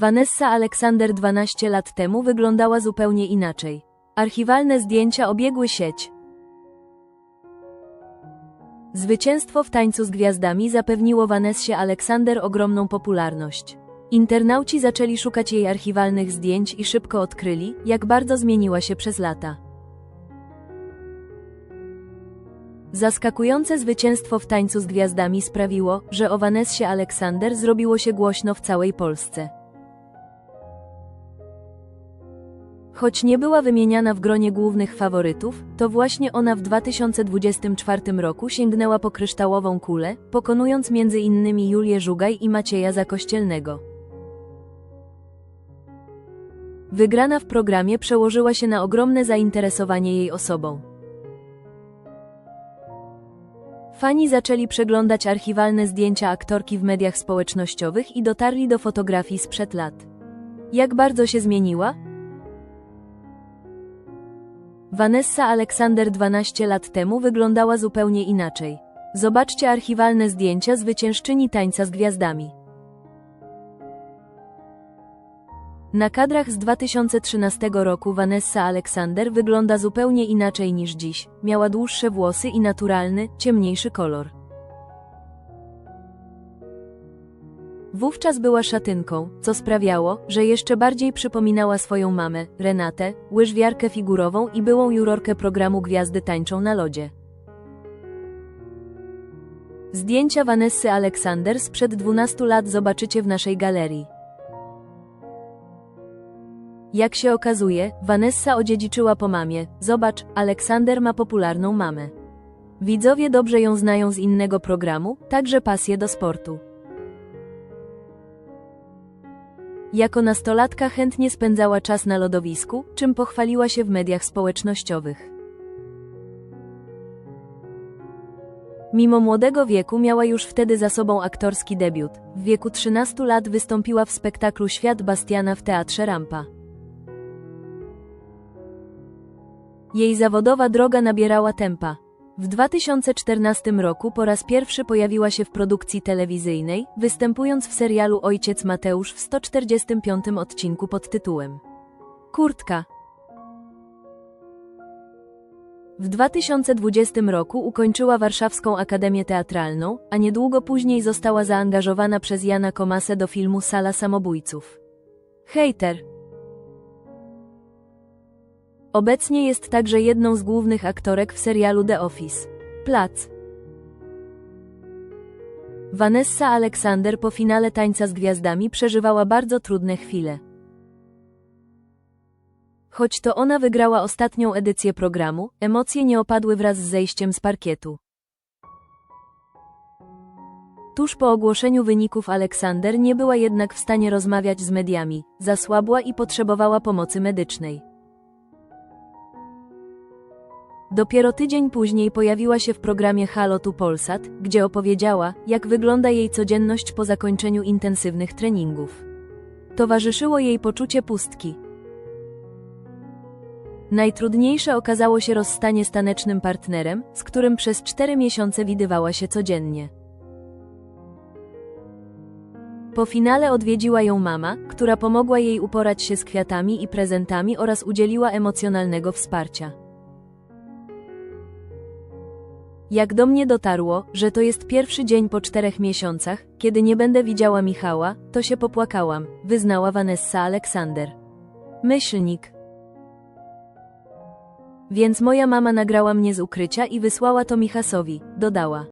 Vanessa Alexander 12 lat temu wyglądała zupełnie inaczej. Archiwalne zdjęcia obiegły sieć. Zwycięstwo w tańcu z gwiazdami zapewniło Vanessie Alexander ogromną popularność. Internauci zaczęli szukać jej archiwalnych zdjęć i szybko odkryli, jak bardzo zmieniła się przez lata. Zaskakujące zwycięstwo w tańcu z gwiazdami sprawiło, że o Vanessie Alexander zrobiło się głośno w całej Polsce. Choć nie była wymieniana w gronie głównych faworytów, to właśnie ona w 2024 roku sięgnęła po kryształową kulę, pokonując m.in. Julię Żugaj i Macieja Zakościelnego. Wygrana w programie przełożyła się na ogromne zainteresowanie jej osobą. Fani zaczęli przeglądać archiwalne zdjęcia aktorki w mediach społecznościowych i dotarli do fotografii sprzed lat. Jak bardzo się zmieniła? Vanessa Alexander 12 lat temu wyglądała zupełnie inaczej. Zobaczcie archiwalne zdjęcia zwyciężczyni tańca z gwiazdami. Na kadrach z 2013 roku Vanessa Alexander wygląda zupełnie inaczej niż dziś. Miała dłuższe włosy i naturalny, ciemniejszy kolor. Wówczas była szatynką, co sprawiało, że jeszcze bardziej przypominała swoją mamę, Renatę, łyżwiarkę figurową i byłą jurorkę programu Gwiazdy tańczą na lodzie. Zdjęcia Vanessy Alexander sprzed 12 lat zobaczycie w naszej galerii. Jak się okazuje, Vanessa odziedziczyła po mamie. Zobacz, Aleksander ma popularną mamę. Widzowie dobrze ją znają z innego programu, także pasję do sportu. Jako nastolatka chętnie spędzała czas na lodowisku, czym pochwaliła się w mediach społecznościowych. Mimo młodego wieku miała już wtedy za sobą aktorski debiut. W wieku 13 lat wystąpiła w spektaklu Świat Bastiana w Teatrze Rampa. Jej zawodowa droga nabierała tempa. W 2014 roku po raz pierwszy pojawiła się w produkcji telewizyjnej, występując w serialu Ojciec Mateusz w 145 odcinku pod tytułem Kurtka. W 2020 roku ukończyła Warszawską Akademię Teatralną, a niedługo później została zaangażowana przez Jana Komasę do filmu Sala Samobójców. Hejter. Obecnie jest także jedną z głównych aktorek w serialu The Office. Plac. Vanessa Alexander po finale Tańca z Gwiazdami przeżywała bardzo trudne chwile. Choć to ona wygrała ostatnią edycję programu, emocje nie opadły wraz z zejściem z parkietu. Tuż po ogłoszeniu wyników Alexander nie była jednak w stanie rozmawiać z mediami, zasłabła i potrzebowała pomocy medycznej. Dopiero tydzień później pojawiła się w programie Halo tu Polsat, gdzie opowiedziała, jak wygląda jej codzienność po zakończeniu intensywnych treningów. Towarzyszyło jej poczucie pustki. Najtrudniejsze okazało się rozstanie z tanecznym partnerem, z którym przez cztery miesiące widywała się codziennie. Po finale odwiedziła ją mama, która pomogła jej uporać się z kwiatami i prezentami oraz udzieliła emocjonalnego wsparcia. Jak do mnie dotarło, że to jest pierwszy dzień po czterech miesiącach, kiedy nie będę widziała Michała, to się popłakałam, wyznała Vanessa Alexander. Myślnik. Więc moja mama nagrała mnie z ukrycia i wysłała to Michasowi, dodała.